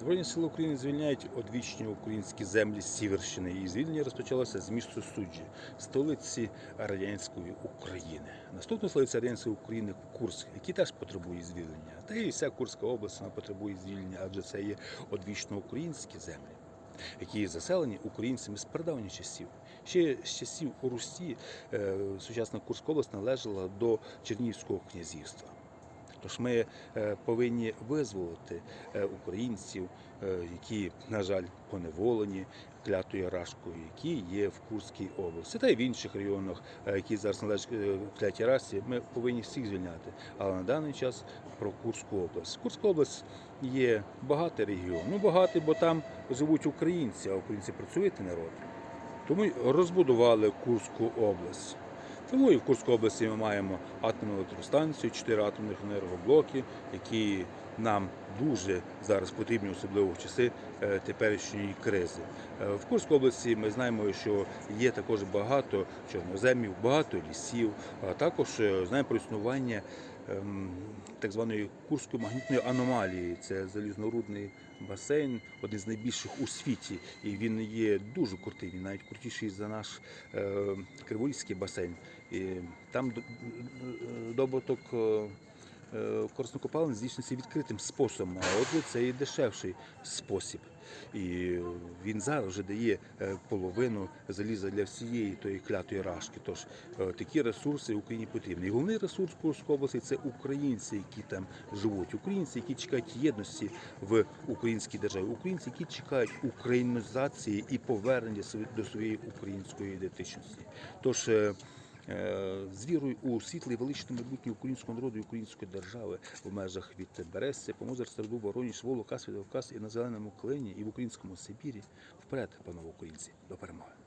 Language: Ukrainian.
Збройні сили України звільняють одвічні українські землі Сіверщини. І звільнення розпочалося з міста Суджі, столиці радянської України. Наступно столиця радянської України Курськ, який теж потребує звільнення. Та і вся Курська область вона потребує звільнення, адже це є одвічно українські землі. Які заселені українцями з прадавніх часів. Ще з часів у Русі е, сучасна Курська область належала до Чернігівського князівства. Тож ми е, повинні визволити е, українців, е, які, на жаль, поневолені клятою рашкою, які є в Курській області, та й в інших регіонах, е, які зараз належать клятій расі, ми повинні всіх звільняти. Але на даний час про Курську область. Курська область є багатий регіон. Ну багатий, бо там живуть українці, а українці працювати народ. Тому розбудували Курську область. Тому і в Курській області ми маємо атомну електростанцію, чотири атомних енергоблоки, які нам дуже зараз потрібні, особливо в часи е, теперішньої кризи. Е, В Курській області ми знаємо, що є також багато чорноземів, багато лісів, а також е, знаємо про існування так званої Курської магнітної аномалії. Це залізнорудний басейн, один з найбільших у світі, і він є дуже крутий. Він навіть крутіший за наш Кривольський басейн. І там добуток е, е, корисно-копалин здійснюється відкритим способом, а отже, це і дешевший спосіб. І він зараз вже дає е, половину заліза для всієї тої клятої рашки. Тож е, такі ресурси Україні потрібні. І головний ресурс Курської області це українці, які там живуть, українці, які чекають єдності в українській державі, українці, які чекають українізації і повернення до своєї української ідентичності. Тож з вірою у світле і величне майбутнє українського народу і української держави в межах від Березця, Помозер, Серду, Вороніж, Волу, Кас і на Зеленому Клині, і в українському Сибірі. Вперед, панове українці, до перемоги!